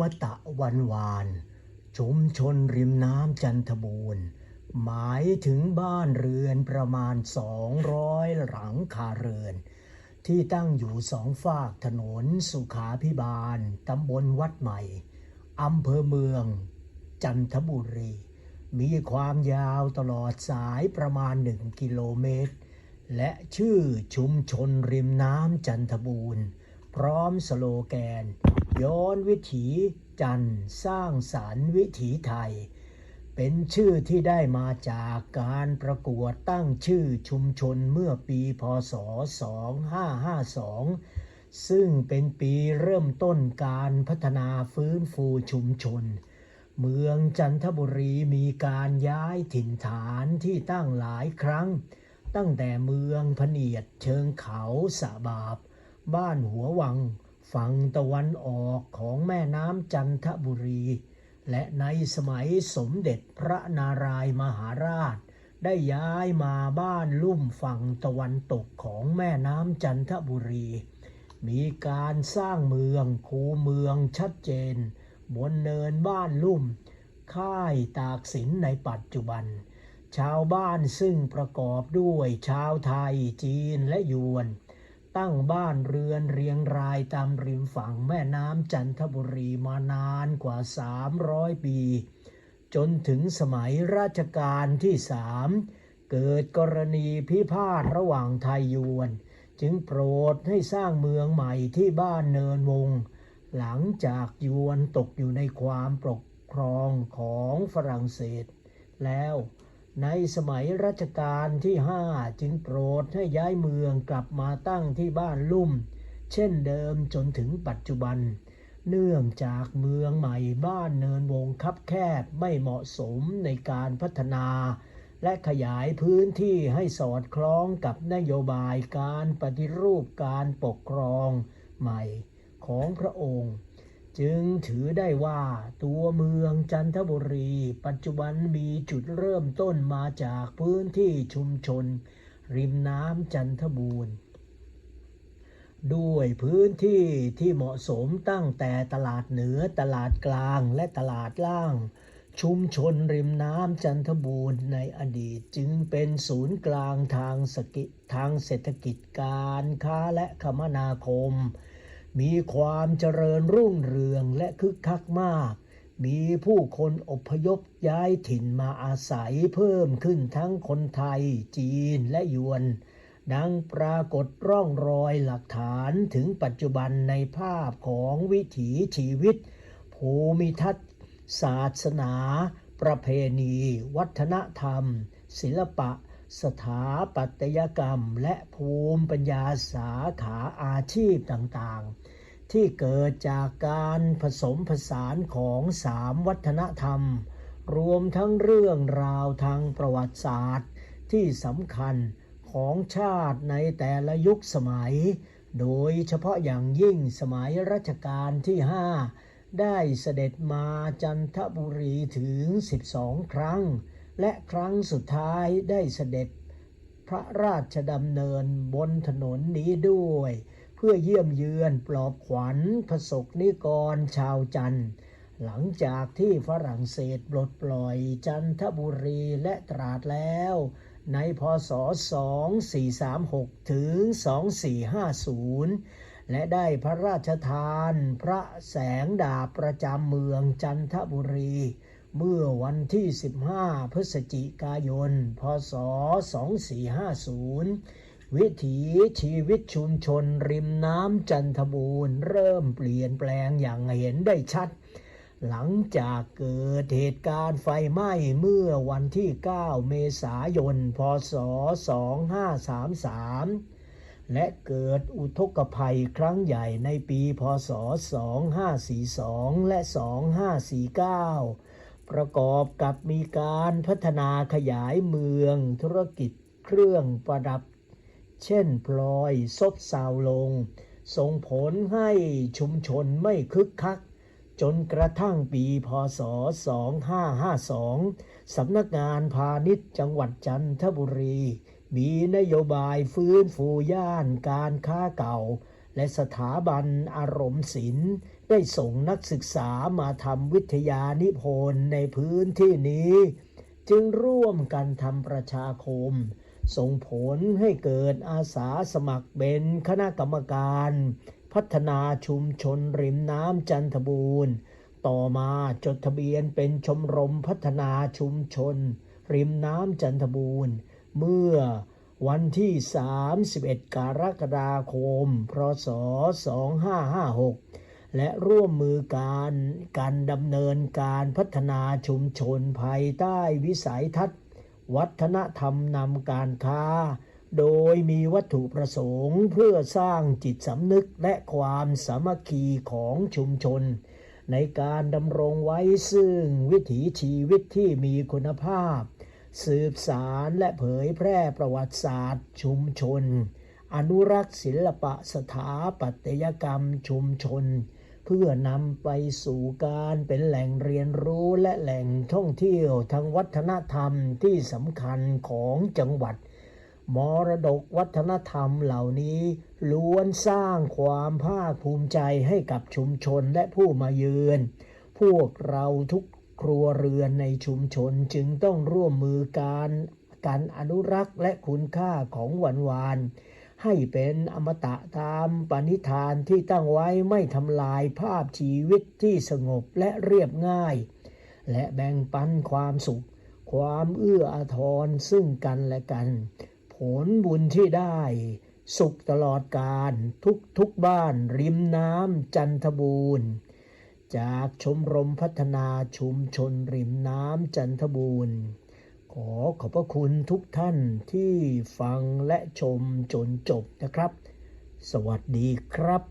มตะวันวานชุมชนริมน้ำจันทบูรณ์ หมายถึงบ้านเรือนประมาณ 200 หลังคาเรือน ที่ตั้งอยู่สองฝากถนนสุขาพิบาลตำบลวัดใหม่อำเภอเมือง จันทบุรี มีความยาวตลอดสายประมาณ 1 กิโลเมตร และชื่อชุมชนริมน้ำจันทบูรณ์ พร้อมสโลแกน ย้อนวิถีจันทร์สร้างสรรค์วิถีไทย เป็นชื่อที่ได้มาจากการประกวดตั้งชื่อชุมชนเมื่อปีพศ 2552 ซึ่งเป็นปีเริ่มต้นการพัฒนาฟื้นฟูชุมชน เมืองจันทบุรีมีการย้ายถิ่นฐานที่ตั้งหลายครั้ง ตั้งแต่เมืองพเนียดเชิงเขาสะบาบ บ้านหัววัง ฝั่งตะวันออกของแม่น้ำจันทบุรี และในสมัยสมเด็จพระนารายมหาราช ได้ย้ายมาบ้านลุ่มฝั่งตะวันตกของแม่น้ำจันทบุรี มีการสร้างเมืองคูเมืองชัดเจน บนเนินบ้านลุ่ม ค่ายตากสินในปัจจุบัน ชาวบ้านซึ่งประกอบด้วยชาวไทยจีนและยวน ตั้งบ้านเรือนเรียงรายตามริมฝั่งแม่น้ำจันทบุรีมานานกว่า 300 ปี จนถึงสมัยราชการที่สามเกิดกรณีพิพาทระหว่างไทยยวน จึงโปรดให้สร้างเมืองใหม่ที่บ้านเนินวง หลังจากยวนตกอยู่ในความปกครองของฝรั่งเศสแล้ว ในสมัยรัชกาลที่ห้าจึงโปรดให้ย้ายเมืองกลับมาตั้งที่บ้านลุ่ม เช่นเดิมจนถึงปัจจุบัน เนื่องจากเมืองใหม่บ้านเนินวงคับแคบไม่เหมาะสมในการพัฒนา และขยายพื้นที่ให้สอดคล้องกับนโยบายการปฏิรูปการปกครองใหม่ของพระองค์ จึงถือได้ว่าตัวเมืองจันทบุรี ปัจจุบันมีจุดเริ่มต้นมาจากพื้นที่ชุมชน ริมน้ำจันทบูรณ์ด้วยพื้นที่ที่เหมาะสมตั้งแต่ตลาดเหนือตลาดกลางและตลาดล่าง ชุมชนริมน้ำจันทบูรณ์ในอดีตจึงเป็นศูนย์กลางทางสกิทางเศรษฐกิจการค้าและคมนาคม มีความเจริญรุ่งเรืองและคึกคักมาก มีผู้คนอพยพย้ายถิ่นมาอาศัยเพิ่มขึ้นทั้งคนไทย จีนและยวน ดังปรากฏร่องรอยหลักฐานถึงปัจจุบันในภาพของวิถีชีวิต ภูมิทัศน์ ศาสนา ประเพณี วัฒนธรรม ศิลปะ สถาปัตยกรรมและภูมิปัญญาสาขาอาชีพต่างๆ ที่เกิดจากการผสมผสานของสามวัฒนธรรม รวมทั้งเรื่องราวทางประวัติศาสตร์ ที่สำคัญของชาติในแต่ละยุคสมัย โดยเฉพาะอย่างยิ่งสมัยรัชกาลที่ 5 ได้เสด็จมาจันทบุรีถึง 12 ครั้ง และครั้งสุดท้ายได้เสด็จพระราชดำเนินบนถนนนี้ด้วย เพื่อเยี่ยมเยือนปลอบขวัญพระสกนิกรชาวจันทร์หลังจากที่ฝรั่งเศสปลดปล่อยจันทบุรีและตราดแล้ว ในพศ 2436 ถึง 2450 และได้พระราชทานพระแสงดาบประจำเมืองจันทบุรี เมื่อวันที่ 15 พฤศจิกายน พศ 2450 วิถีชีวิตชุมชนริมน้ำจันทบูรณ์ เริ่มเปลี่ยนแปลงอย่างเห็นได้ชัด หลังจากเกิดเหตุการณ์ไฟไหม้เมื่อวันที่ 9 เมษายน พศ 2533และเกิดอุทกภัยครั้งใหญ่ในปี พศ 2542 และ 2549 ประกอบกับมีการพัฒนาขยายเมืองธุรกิจเครื่องประดับ เช่นพลอยซบเซาลง ส่งผลให้ชุมชนไม่คึกคัก จนกระทั่งปีพศ 2552 สำนักงานพาณิชย์จังหวัดจันทบุรี มีนโยบายฟื้นฟูย่านการค้าเก่า และสถาบันอารมณ์ศิลป์ได้ส่งนักศึกษามาทำวิทยานิพนธ์ในพื้นที่นี้ จึงร่วมกันทำประชาคม ส่งผลให้เกิดอาสาสมัครเป็นคณะกรรมการ พัฒนาชุมชนริมน้ำจันทบูรณ์ ต่อมาจดทะเบียนเป็นชมรมพัฒนาชุมชน ริมน้ำจันทบูรณ์ เมื่อ วันที่ 31 กรกฎาคม พศ 2556 และร่วมมือการการดำเนินการพัฒนาชุมชนภายใต้วิสัยทัศน์ วัฒนธรรมนำการค้า โดยมีวัตถุประสงค์เพื่อสร้างจิตสำนึกและความสามัคคีของชุมชน ในการดำรงไว้ซึ่งวิถีชีวิตที่มีคุณภาพ สืบสารและเผยแพร่ประวัติศาสตร์ ชุมชน อนุรักษ์ศิลปะสถาปัตยกรรมชุมชน เพื่อนำไปสู่การเป็นแหล่งเรียนรู้และแหล่งท่องเที่ยวทางวัฒนธรรมที่สำคัญของจังหวัดมรดกวัฒนธรรมเหล่านี้ล้วนสร้างความภาคภูมิใจให้กับชุมชนและผู้มาเยือน พวกเราทุก ครัวเรือนในชุมชนจึงต้องร่วมมือการการอนุรักษ์และคุณค่าของวันวานให้เป็นอมตะตามปณิธานที่ตั้งไว้ไม่ทำลายภาพชีวิตที่สงบและเรียบง่าย และแบ่งปันความสุข ความเอื้ออาทรซึ่งกันและกัน ผลบุญที่ได้ สุขตลอดการทุกทุกบ้านริมน้ำจันทบูรณ์ จากชมรมพัฒนาชุมชนริมน้ำจันทบูรณ์ ขอขอบพระคุณทุกท่านที่ฟังและชมจนจบนะครับ สวัสดีครับ